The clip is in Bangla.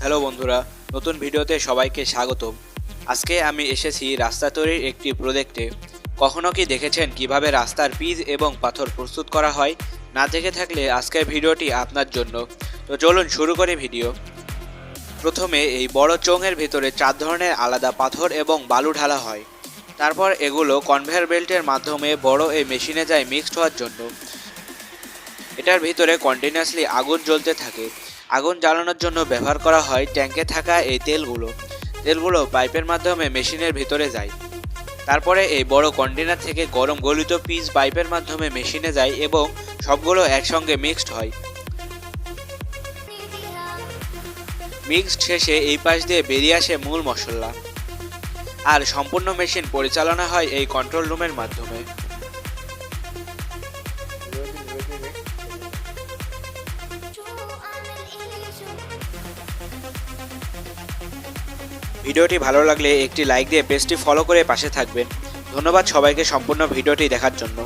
হ্যালো বন্ধুরা, নতুন ভিডিওতে সবাইকে স্বাগতম। আজকে আমি এসেছি রাস্তা তৈরির একটি প্রজেক্টে। কখনো কি দেখেছেন কীভাবে রাস্তার পিচ এবং পাথর প্রস্তুত করা হয়? না দেখে থাকলে আজকের ভিডিওটি আপনার জন্য। তো চলুন শুরু করে ভিডিও। প্রথমে এই বড় চোঙের ভিতরে চার ধরনের আলাদা পাথর এবং বালু ঢালা হয়। তারপর এগুলো কনভেয়ার বেল্টের মাধ্যমে বড় এই মেশিনে যায় মিক্সড হওয়ার জন্য। এটার ভিতরে কন্টিনিউয়াসলি আগুন জ্বলতে থাকে। আগুন জ্বালানোর জন্য ব্যবহার করা হয় ট্যাঙ্কে থাকা এই তেলগুলো। তেলগুলো পাইপের মাধ্যমে মেশিনের ভিতরে যায়। তারপরে এই বড় কন্টেনার থেকে গরম গলিত পিস পাইপের মাধ্যমে মেশিনে যায় এবং সবগুলো একসঙ্গে মিক্সড হয়। মিক্সড শেষে এই পাশ দিয়ে বেরিয়ে আসে মূল মশলা। আর সম্পূর্ণ মেশিন পরিচালনা হয় এই কন্ট্রোল রুমের মাধ্যমে। ভিডিওটি ভালো লাগলে একটি লাইক দিয়ে পেজটি ফলো করে পাশে থাকবেন। ধন্যবাদ সবাইকে সম্পূর্ণ ভিডিওটি দেখার জন্য।